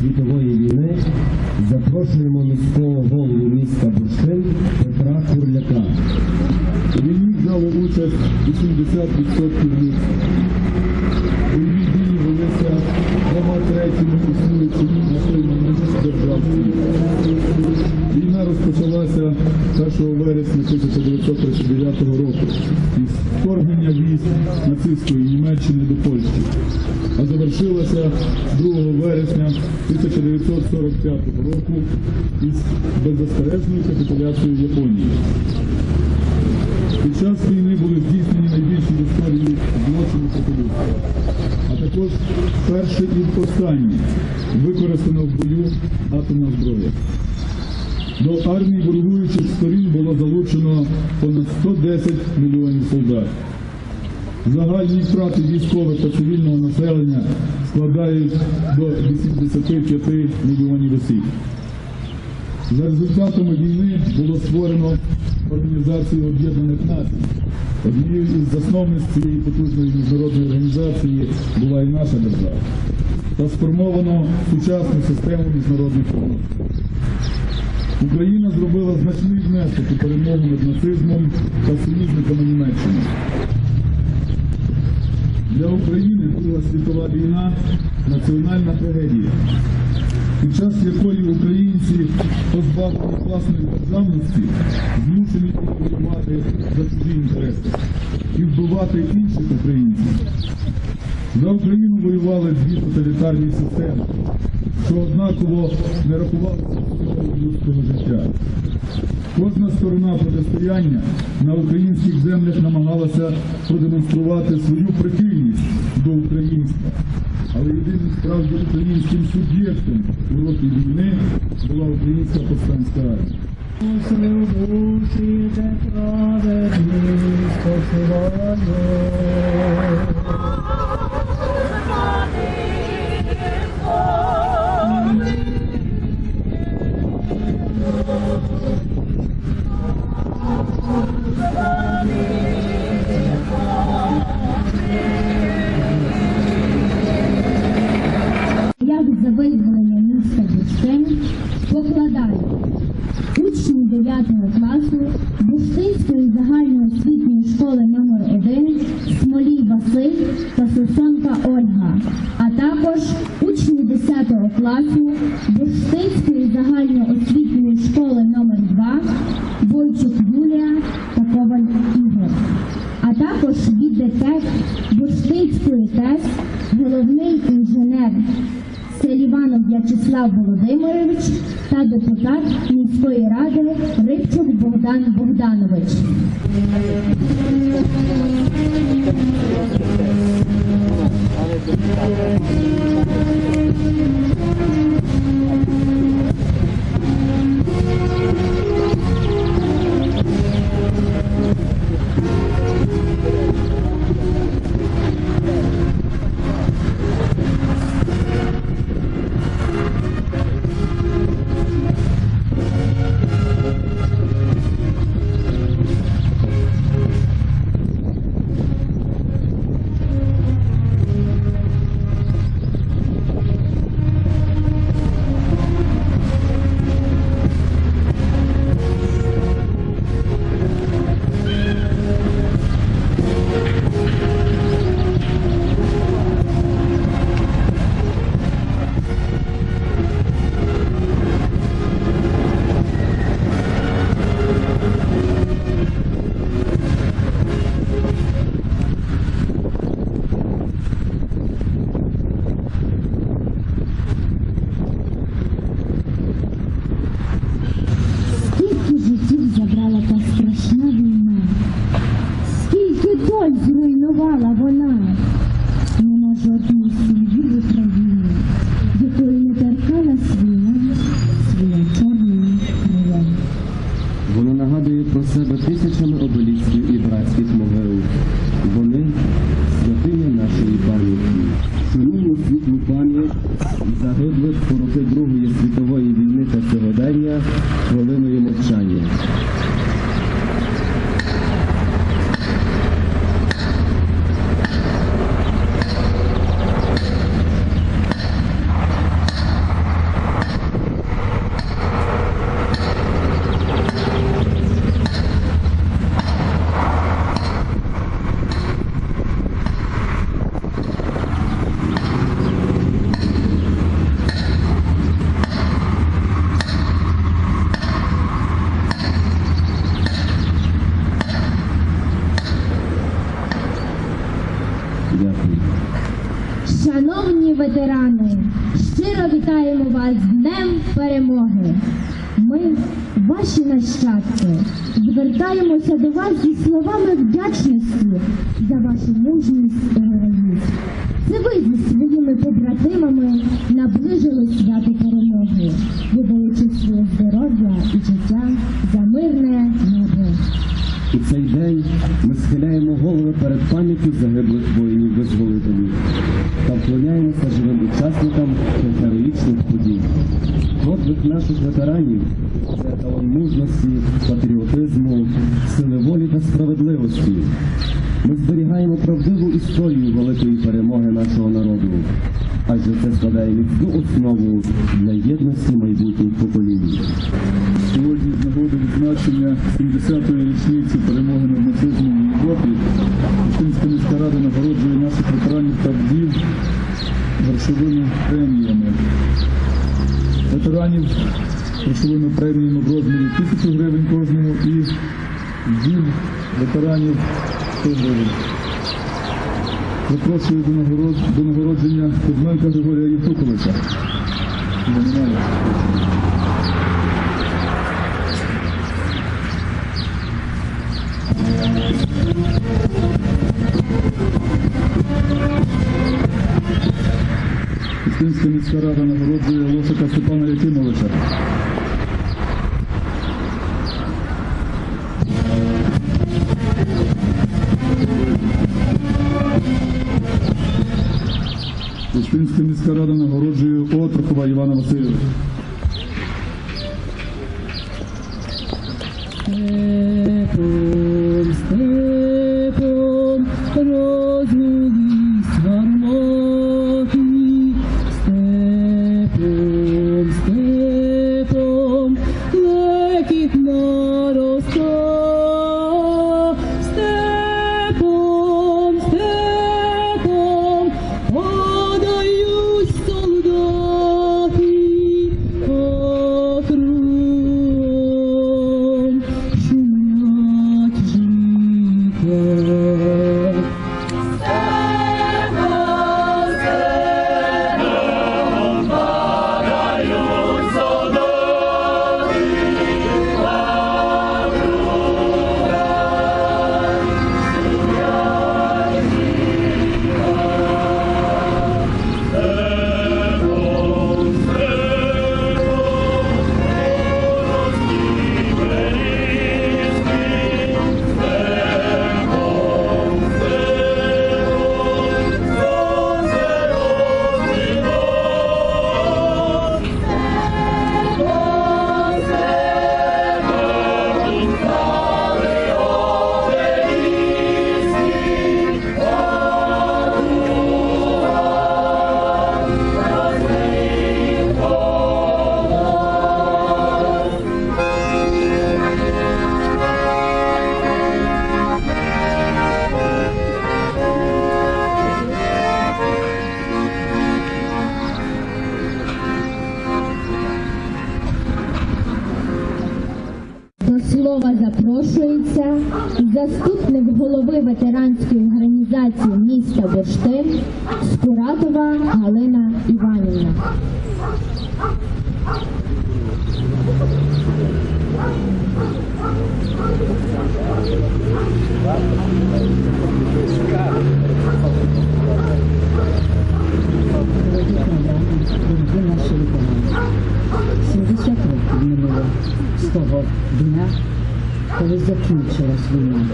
світової війни запрошуємо міського голову міста Бурштин Петра Курляка. У війні взяли участь 80% міст. 1939 року із вторгнення військ нацистської Німеччини до Польщі, а завершилася 2 вересня 1945 року із беззастережною капітуляцією Японії. Під час війни були здійснені найбільші в історії злочини людства, а також перше і останнє використано в бою атомна зброя. До армії ворогуючих сторін було залучено понад 110 мільйонів солдат. Загальні втрати військових та цивільного населення складають до 85 мільйонів осіб. За результатами війни було створено Організацію Об'єднаних Націй. Однією із засновниць цієї потужної міжнародної організації була і наша держава. Та сформовано сучасну систему міжнародних. Україна зробила значний внесок у перемогу над нацизмом та союзниками Німеччини. Для України Друга світова війна національна трагедія, під час якої українці, позбавлені власної державності, змушені воювати за чужі інтереси і вбивати інших українців. За Україну воювали дві тоталітарні системи, що однаково не рахувалися людського життя. Кожна сторона протистояння на українських землях намагалася продемонструвати свою прихильність до українства. Але єдиним справді українським суб'єктом у роки війни була українська повстанська армія. Служите Василь та Сосонка Ольга, а також учні 10 класу Бурштинської загальноосвітньої школи номер 2 Бойчук Юлія та Коваль Ігор а також від ДТЕК Бурштинської ТЕС, головний інженер Селіванов В'ячеслав Володимирович та депутат міської ради Рибчук Богдан Богданович. Thank you. згадує про себе тисячами обелісків. Ветерани, щиро вітаємо вас з Днем Перемоги. Ми, ваші нащадки, звертаємося до вас зі словами вдячності за вашу мужність і героїзм. Це ви зі своїми побратимами наближили свято перемоги, віддаючи своє здоров'я і життя за мирне небо. У цей день ми схиляємо голови перед пам'яттю загиблих воїнів-визволителів Наших ветеранів це мужності, патріотизму, сили волі та справедливості. Ми зберігаємо правдиву історію великої перемоги нашого народу, адже це складає міцну основу для єдності майбутніх поколінь. Сьогодні з нагоди відзначення 70-ї річниці перемоги над нацизмом в Європі Пустинська міська рада нагороджує наших ветеранів та вдів грошовими преміями. Ветеранів грошовими преміями в розмірі 1000 гривень кожному і вдів ветеранів 100 гривень. Запрошую до, нагород... до нагородження Кузьменка Григорія Євтуховича. Немає. Пустинська міська рада нагороджує Лошака Степана Якимовича. Пустинська міська рада нагороджує Отрохова Івана Васильовича. Степом, степом, заступник голови ветеранської організації міста Бурштин Скуратова Галина Іванівна. 70 років минуло з того дня, коли закінчилась війна.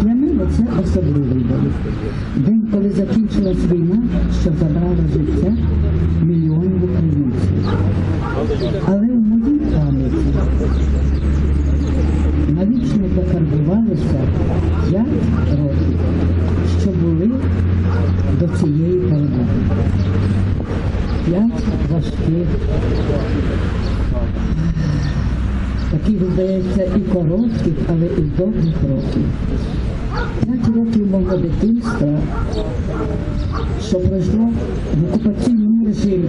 Для мене це особливий день. День, коли закінчилась війна, що забрала життя мільйонів українців. Але в моїй пам'яті навічно закарбувалося 5 років, що були до цієї перемоги. П'ять важких, таких, здається, і коротких, але і довгих років. П'ять років мого дитинства, що пройшло в окупаційному режимі.